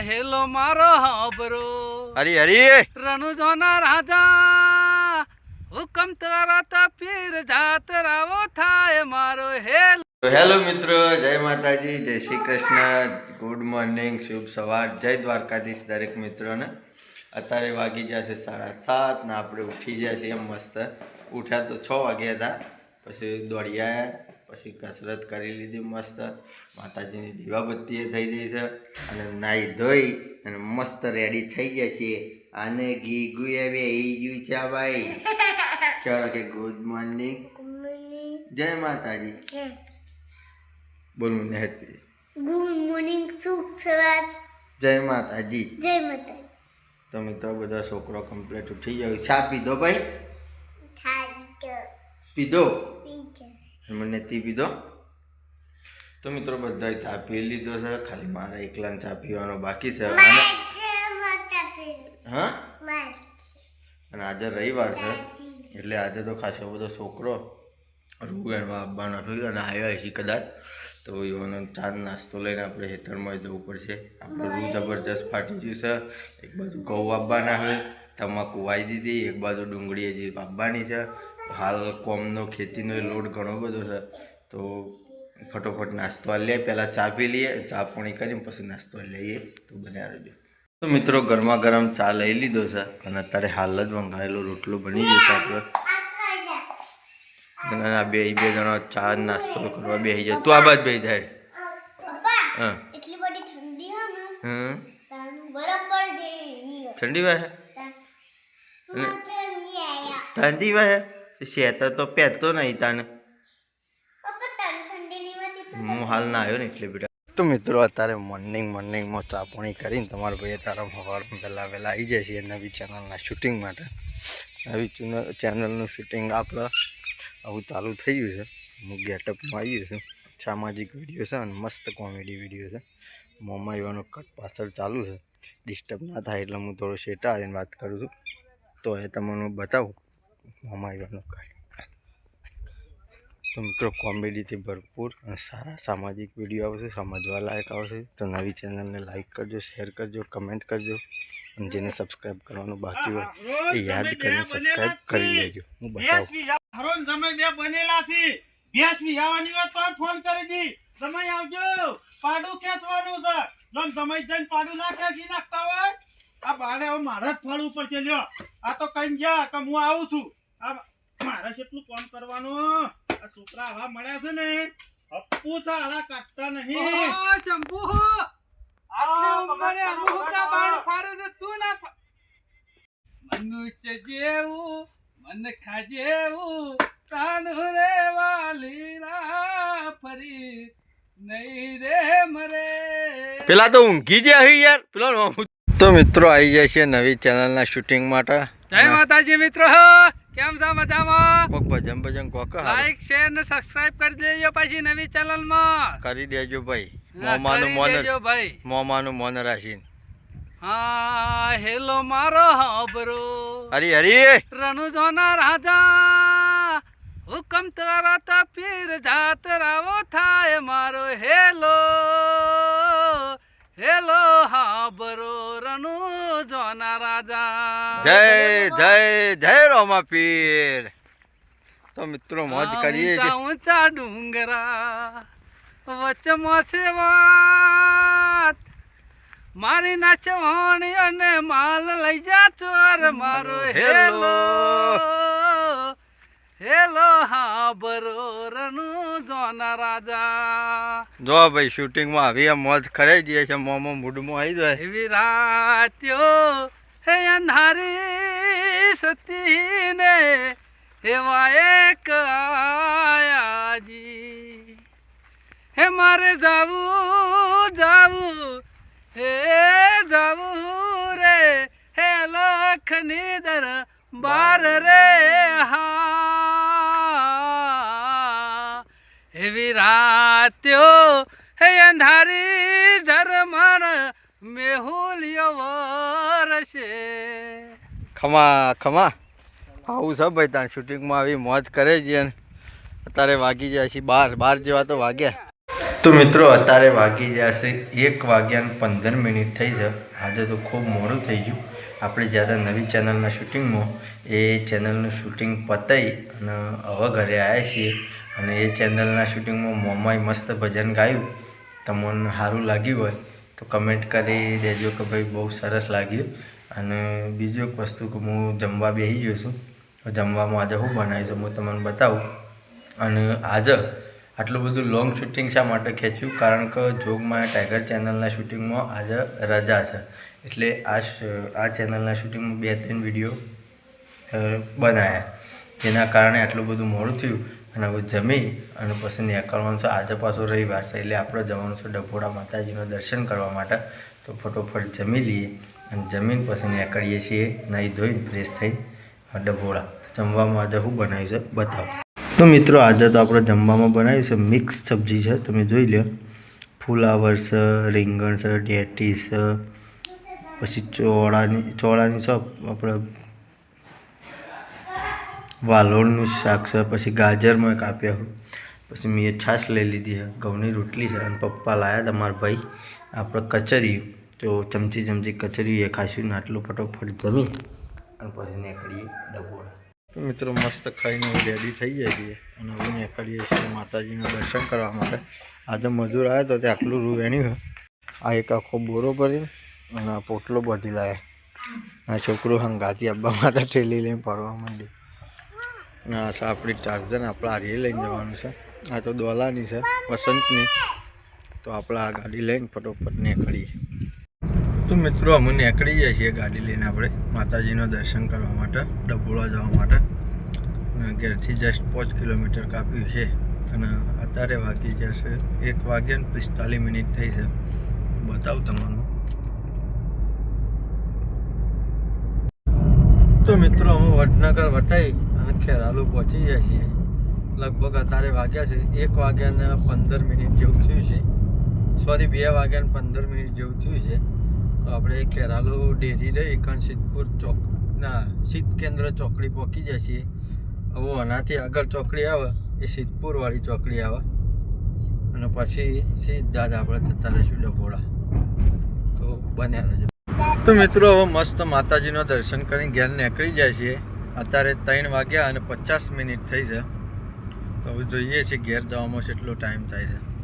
Hello મારો હાબરો. હરી હરી. રણુજોના રાજા. હુકમ તરત પીર જાત રાવો થાય મારો હેલ. હેલો મિત્રો જય માતાજી જય શ્રી કૃષ્ણ. ગુડ મોર્નિંગ શુભ સવાર. જય દ્વારકાધીશ દરેક મિત્રોને. અત્યારે વાગી જશે સાડા સાત ને આપણે ઉઠી ગયા છીએ મસ્ત. ઉઠ્યા તો છ વાગ્યા હતા પછી દોડી આવ્યા પછી કસરત કરી લીધી મસ્ત. માતાજીની દીવાબત્તી થઈ ગઈ છે અને નાહી ધોઈ અને મસ્ત રેડી થઈ ગયા છીએ. આને ઘી ગુયા એ ગયું છે ભાઈ ચાલો કે ગુડ મોર્નિંગ જય માતાજી. બોલું ને હતી ગુડ મોર્નિંગ શુભ સવાર. જય માતાજી. જય માતા તો બધા છોકરો કમ્પ્લીટ ઉઠી જાય ચા પીધો ભાઈ? પીધો? મને તી પીધો? તો મિત્રો બધા ચા પી લીધો છે. ખાલી મારા એકલાને ચા પીવાનો બાકી છે. અને હા? અને આજે રવિવાર છે. એટલે આજે તો ખાસો બધો છોકરો રૂ આવવાનો હતો અને આવ્યો હશે કદાચ. તો એવાનો ચા નાસ્તો લઈને આપણે હેતરમાં જવું પડશે. આપણે રૂ જબરજસ્ત ફાટી ગયું છે. એક બાજુ ઘઉં આવવાના હોય તમાકુ વાવી દીધી. એક બાજુ ડુંગળી હજી આપવાની છે. હાલ કોમનો ખેતીનો લોડ ઘણો બધો છે તો ફટોફટ નાસ્તો આ લઈએ પહેલાં ચા પી લઈએ ચા પાણી કરીને પછી નાસ્તો લઈએ. તો બન્યા રહેજો તો મિત્રો ગરમા ગરમ ચા લઈ લીધો છે અને અત્યારે હાલ જ વંગાયેલો રોટલો બની જશે આપણે. અને આ બે બે જણા ચા નાસ્તો કરવા બે જાય તું આ બાજ બે જાય હા. ઠંડી જાય ઠંડી વાહે? શેતર તો પહેરતો નહીં તાને. હું હાલ ના આવ્યો ને એટલે બેટા. તો મિત્રો અત્યારે મોર્નિંગ મોર્નિંગમાં ચા પાણી કરીને તમારા ભાઈ તારા સવારમાં પહેલાં વહેલા આવી જાય છે નવી ચેનલના શૂટિંગ માટે. નવી ચેનલ ચેનલનું શૂટિંગ આપણે આવું ચાલુ થઈ ગયું છે. હું ગેટઅપમાં આવી ગયું છું. સામાજિક વીડિયો છે અને મસ્ત કોમેડી વીડિયો છે. મોંમાં એવાનો કટ પાછળ ચાલુ છે. ડિસ્ટર્બ ના થાય એટલે હું થોડો શેટા આવીને વાત કરું છું. તો એ તમને બતાવું. મોંમાં એવાનો તો મિત્રો, કોમેડીથી ભરપૂર સારા સામાજિક વીડિયો આવશે, સમજવા લાયક આવશે. તો નવી ચેનલને લાઇક કરજો, શેર કરજો, કમેન્ટ કરજો. અને જેને સબસ્ક્રાઈબ કરવાનું બાકી હોય, એ યાદ કરીને સબસ્ક્રાઈબ કરી લેજો. હું બતાવું. સમય બે બનેલા છે. ભેંસ વિહાવાની વાત તો ફોન કરી દી. સમય આવજો. પાડું ખેંચવાનું છે. જો સમય જઈને પાડું ના ખેંચી નાખતા હોય? આ બાળે હવે મારા જ ફાડવું પડશે લ્યો. આ તો કઈ ગયા કે હું આવું છું. આ મારે કેટલું કામ કરવાનું. આ છોકરા આવા મળ્યા છે ને અપ્પુ સાળા કાઢતા નહીં. શંભુ આટલી ઉંમરે અમુકા બાણ ફારે તો તું ના મનુષ્ય જેવું મન ખાજેવું તાન રે વાલી રા ફરી નહીં રે મરે. પેલા તો ઊંઘી ગયા હોય યાર. પેલો તો મિત્રો આવી જાય છે નવી ચેનલના શૂટિંગ માટે. જય માતાજી મિત્રો કેમ છો મજામાં? કોક ભજન ભજન કોક. લાઈક શેર ને સબસ્ક્રાઇબ કરી દેજો પછી નવી ચેનલમાં. કરી દેજો ભાઈ. મોમાનું મોન ભાઈ. મોમાનું મોન રાશીન હા હેલો મારો હબરો હરી હરી! રણુજોના રાજા હુકમ તરત પીર જાત રાવો થાય મારો હેલો. હેલો રાજા. જય જય જય રોમા પીર. તો મિત્રો મોજ કરીએ ઊંચા ઊંચા ડુંગરા વચમાં છે વાત મારી નાચવાણી અને માલ લઈ જા ચોર મારો હેલો. હેલો. હા બરોરનું જોના રાજા. જો ભાઈ શૂટિંગમાં આવી મોજ ખરાઈ જઈએ છે મોમો મૂડમાં આવી જાય. એવી રાત્યો હે અંધારી સતીને, એવા એક આયાજી. હે મારે જાવું જાવું, હે જાવું રે, હે લખની દર બાર રે હા. એવી રાત્યો, હે અંધારી ઝરમર મેહુલિયો વરસે ખમા ખમા. આવું છે ભાઈ તાર શૂટિંગમાં આવી મોજ કરે છે અત્યારે વાગી જાય છે બાર બાર જેવા તો વાગ્યા. તો મિત્રો અત્યારે વાગી જશે એક વાગ્યાને પંદર મિનિટ થઈ છે. આજે તો ખૂબ મોડું થઈ ગયું. આપણે જ્યારે નવી ચેનલના શૂટિંગમાં એ ચેનલનું શૂટિંગ પતાવી અને હવે ઘરે આવ્યા છીએ અને એ ચેનલના શૂટિંગમાં મોમાએ મસ્ત ભજન ગાયું. તમને સારું લાગ્યું હોય તો કમેન્ટ કરી દેજો કે ભાઈ બહુ સરસ લાગ્યું. અને બીજું એક વસ્તુ કે હું જમવા બેસી ગયો છું. જમવામાં આજે હું બનાવીશું હું તમને બતાવું. અને આજે આટલું બધું લોંગ શૂટિંગ શા માટે ખેંચ્યું? કારણ કે જોગમાં ટાઈગર ચેનલના શૂટિંગમાં આજે રજા છે. એટલે આ આ ચેનલના શૂટિંગમાં બે ત્રણ વીડિયો બનાવ્યા જેના કારણે આટલું બધું મોડું થયું. અને હવે જમી અને પછી નીકળવાનું છે. આજે પાછો રવિવાર છે એટલે આપણે જવાનું છે ડભોડા માતાજીનું દર્શન કરવા માટે. તો ફટોફટ જમી લઈએ અને જમીન પછી નીકળીએ છીએ નહીં ધોઈને ફ્રેશ થઈ ડભોડા. જમવામાં આજે શું બનાવ્યું છે બતાવો. તો મિત્રો, આજે તો આપણે જમવામાં બનાવ્યું છે મિક્સ સબ્જી છે. તમે જોઈ લો ફુલાવર છે, રીંગણ છે, ડેટી છે, પછી ચોળાની ચોળાની છે આપણે વાલોળનું શાક છે, પછી ગાજરમાં કાપ્યા હું. પછી મેં છાશ લઈ લીધી છે, ઘઉંની રોટલી છે અને પપ્પા લાયા હતા મારા ભાઈ. આપણે કચરી તો ચમચી ચમચી કચરી એ ખાશું આટલું ફટોફટ જમી અને પછી નીકળીએ ડબોળા. મિત્રો મસ્ત ખાઈને રેડી થઈ જાય છીએ અને હવે નીકળીએ છીએ માતાજીના દર્શન કરવા માટે. આજે મજૂર આવ્યો તો તે આટલું રૂ એની આ એક આખો બોરો ભરીને અને પોટલો બધી લાવે આ છોકરું હંગાતી આપવા માટે ઠેલી લઈને ફરવા માંડ્યું. છે આપણી ચાર્જર આપણે હારીએ લઈને જવાનું છે. આ તો દોલાની છે, વસંતની. તો આપણે આ ગાડી લઈને ફટોફટ નીકળીએ. તો મિત્રો, અમે નીકળી જાય છીએ ગાડી લઈને આપણે માતાજીનું દર્શન કરવા માટે, ડભોળા જવા માટે. ઘેરથી જસ્ટ પાંચ કિલોમીટર કાપ્યું છે. અને અત્યારે વાગી જશે એક વાગ્યા ને પિસ્તાલીસ મિનિટ થઈ છે. બતાવું તમને. તો મિત્રો, હું વડનગર વટાઈ અને ખેરાલુ પહોંચી ગયા છીએ. લગભગ અત્યારે વાગ્યા છે. એક વાગ્યાને પંદર મિનિટ જેવું થયું છે. સોરી, બે વાગ્યાને પંદર મિનિટ જેવું થયું છે. તો આપણે ખેરાલુ ડેરી રહી કણ સિદ્ધપુર ચોક, ના, શીત કેન્દ્ર ચોકડી પહોંચી જાય છીએ. હવે આનાથી આગળ ચોકડી આવે, એ સિદ્ધપુરવાળી ચોકડી આવે. અને પછી સીધા જ આપણે જતા રહીશું ડભોળા તો બન્યા રહેજો. તો મિત્રો, હવે મસ્ત માતાજીનો દર્શન કરીને ઘેર નીકળી જાય છીએ. અત્યારે ત્રણ વાગ્યા અને પચાસ મિનિટ થઈ છે. તો હવે જોઈએ છીએ ઘેર જવામાં કેટલો ટાઈમ થાય છે.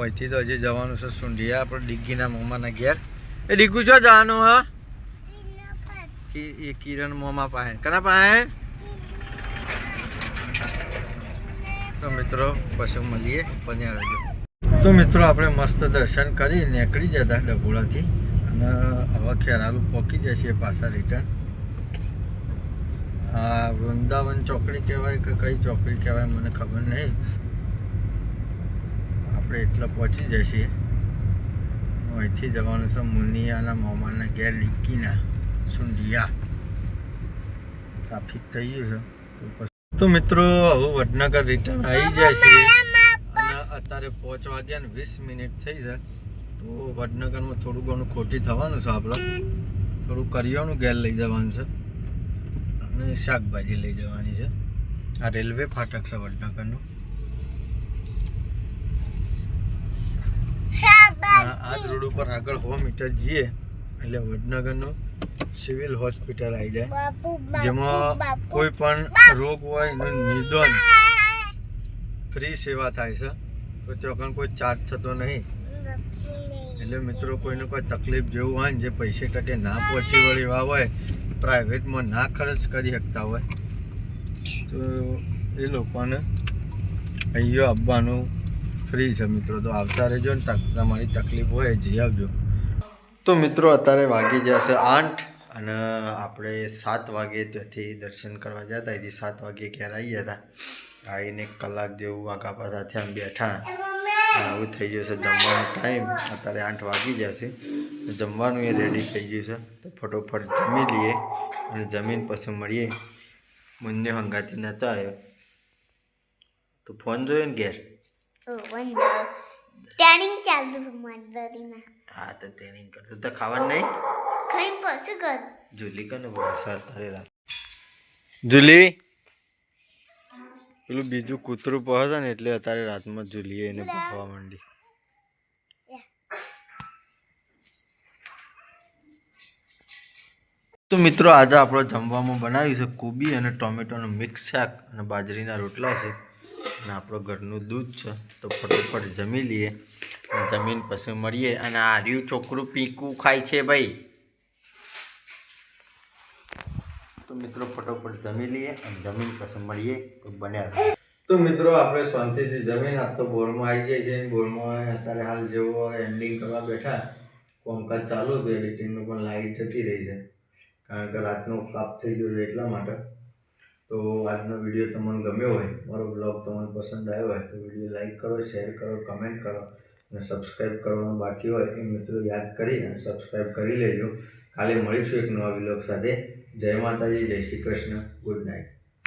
અહીંથી તો હજી જવાનું છે સુંઢિયા આપણે ડિગ્ગીના મોમાના ઘેર. એ ડિગ્ગુ જો જવાનું હા. એ કિરણ મોમા પાસે. કના પાસે? તો મિત્રો, પછી મળીએ. બન્યા રહેજો. તો મિત્રો, આપણે મસ્ત દર્શન કરી નીકળી જતા ડભોળાથી. અને હવે ખેરાલુ પહોંચી જશે પાછા રિટર્ન આ વૃંદાવન ચોકડી કહેવાય કે કઈ ચોકડી કહેવાય મને ખબર નહીં. આપણે એટલે પહોંચી જઈએ અહીંથી જવાનું છે મુનિયાના મોમાના ઘેર લીકીના સુંઢિયા ટ્રાફિક થઈ ગયું છે. તો તો મિત્રો, હવે વડનગર રિટર્ન આવી જાય છે અને અત્યારે પાંચ વાગ્યા ને વીસ મિનિટ થઈ છે. તો વડનગરમાં થોડું ઘણું ખોટી થવાનું છે આપણે. થોડું કરિયાણું ઘેર લઈ જવાનું છે. અને શાકભાજી લઈ જવાની છે. આ રેલવે ફાટક છે વડનગરનું. આ રોડ ઉપર આગળ સો મીટર જઈએ એટલે વડનગરનું સિવિલ હોસ્પિટલ આવી જાય. જેમાં કોઈ પણ રોગ હોય એનું નિદાન ફ્રી સેવા થાય છે. તો ત્યાં કોઈ ચાર્જ થતો નહીં. એટલે મિત્રો કોઈને કોઈ તકલીફ જેવું હોય ને જે પૈસે ટકે ના પહોંચી વળી એવા હોય પ્રાઇવેટમાં ના ખર્ચ કરી શકતા હોય, તો એ લોકોને અહીંયા આવવાનું ફ્રી છે મિત્રો. તો આવતા રહેજો ને તમારી તકલીફ હોય જઈ આવજો. તો મિત્રો, અત્યારે વાગી જશે આઠ અને આપણે સાત વાગે ત્યાંથી દર્શન કરવા જતા અહીંથી સાત વાગે ક્યારે આવી હતા. આવીને કલાક જેવું આગા પાછા આમ બેઠા. આવું થઈ જશે જમવાનો ટાઈમ અત્યારે આઠ વાગી જશે. જમવાનું એ રેડી થઈ ગયું છે. તો ફટોફટ જમી લઈએ અને જમીન પછી મળીએ. બંને હંગાતી નહોતો આવ્યો. તો ફોન જોયો ને ઘેર? ટ્રેનિંગ ચાલુ હા તો ટ્રેનિંગ કરતો તો ખાવાનું નહીં? ખાઈ પછી કર. જુલી કને બોલાવશે અત્યારે રાત? જુલી? પેલું બીજું કૂતરું પહોંચે ને એટલે અત્યારે રાતમાં ઝૂલીએ એને પહોવા માંડી. તો મિત્રો, આજે આપણે જમવામાં બનાવ્યું છે કોબી અને ટોમેટોનું મિક્સ શાક અને બાજરીના રોટલા છે. અને આપણો ઘરનું દૂધ છે. તો ફટોફટ જમી લઈએ જમીન પછી મળીએ. અને આ રહ્યું છોકરું પીકું ખાય છે ભાઈ. મિત્રો, ફટોફટ જમી લઈએ અને જમીન પછી મળીએ તો બન્યા તો મિત્રો, આપણે શાંતિથી જમીન આજ તો બોરમાં આવી જાય છે બોરમાં અત્યારે હાલ જેવો એન્ડિંગ કરવા બેઠા. કોમકાજ ચાલુ હતું એડિટિંગનું પણ લાઇટ જતી રહી છે. કારણ કે રાતનો કાપ થઈ ગયો છે એટલા માટે. તો આજનો વીડિયો તમને ગમ્યો હોય, મારો બ્લોગ તમને પસંદ આવ્યો હોય, તો વીડિયો લાઈક કરો, શેર કરો, કમેન્ટ કરો અને સબસ્ક્રાઈબ કરવાનું બાકી હોય એ મિત્રો યાદ કરી અને સબસ્ક્રાઈબ કરી લેજો. કાલે મળીશું એક નવા વિલોગ સાથે. જય માતાજી જય શ્રી કૃષ્ણ. Good night